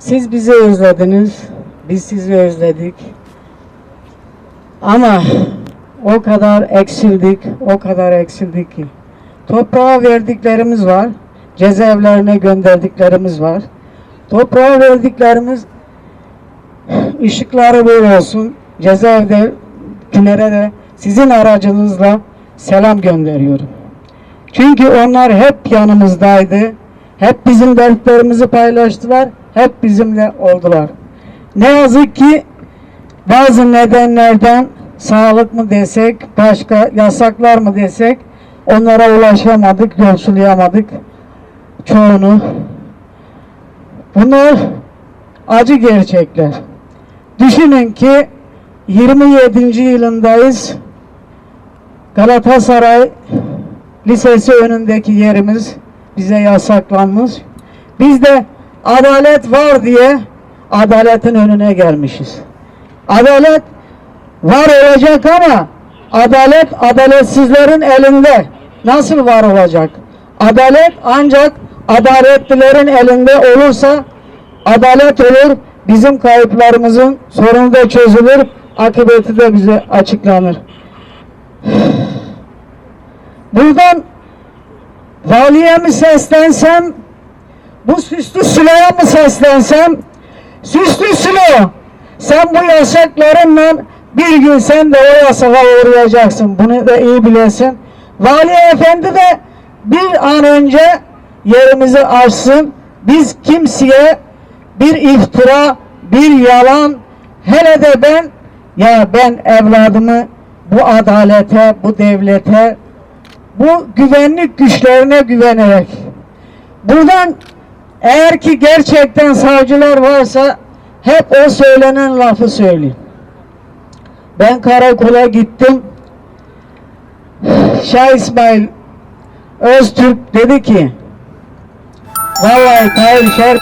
Siz bizi özlediniz, biz sizi özledik. Ama o kadar eksildik, o kadar eksildik ki. Toprağa verdiklerimiz var, cezaevlerine gönderdiklerimiz var. Toprağa verdiklerimiz ışıkları böyle olsun. Cezaevdekilere de sizin aracınızla selam gönderiyorum. Çünkü onlar hep yanımızdaydı. Hep bizim dertlerimizi paylaştılar. Hep bizimle oldular. Ne yazık ki bazı nedenlerden sağlık mı desek, başka yasaklar mı desek onlara ulaşamadık, yolsulayamadık çoğunu. Bunlar acı gerçekler. Düşünün ki 27. yılındayız. Galatasaray Lisesi önündeki yerimiz bize yasaklanmış. Biz de adalet var diye adaletin önüne gelmişiz. Adalet var olacak ama adalet adaletsizlerin elinde. Nasıl var olacak? Adalet ancak adaletlilerin elinde olursa adalet olur. Bizim kayıplarımızın sorunu da çözülür. Akıbeti de bize açıklanır. Buradan valiye mi seslensem, bu süslü Süley'a mı seslensem, süslü Sülo, sen bu yasaklarınla bir gün sen de o yasağa uğrayacaksın. Bunu da iyi bilesin. Vali efendi de bir an önce yerimizi açsın. Biz kimseye bir iftira, bir yalan, hele de ben, ya ben evladımı bu adalete, bu devlete, bu güvenlik güçlerine güvenerek buradan eğer ki gerçekten savcılar varsa hep o söylenen lafı söyleyeyim. Ben karakola gittim. Şah İsmail Öztürk dedi ki vallahi Tahir Şer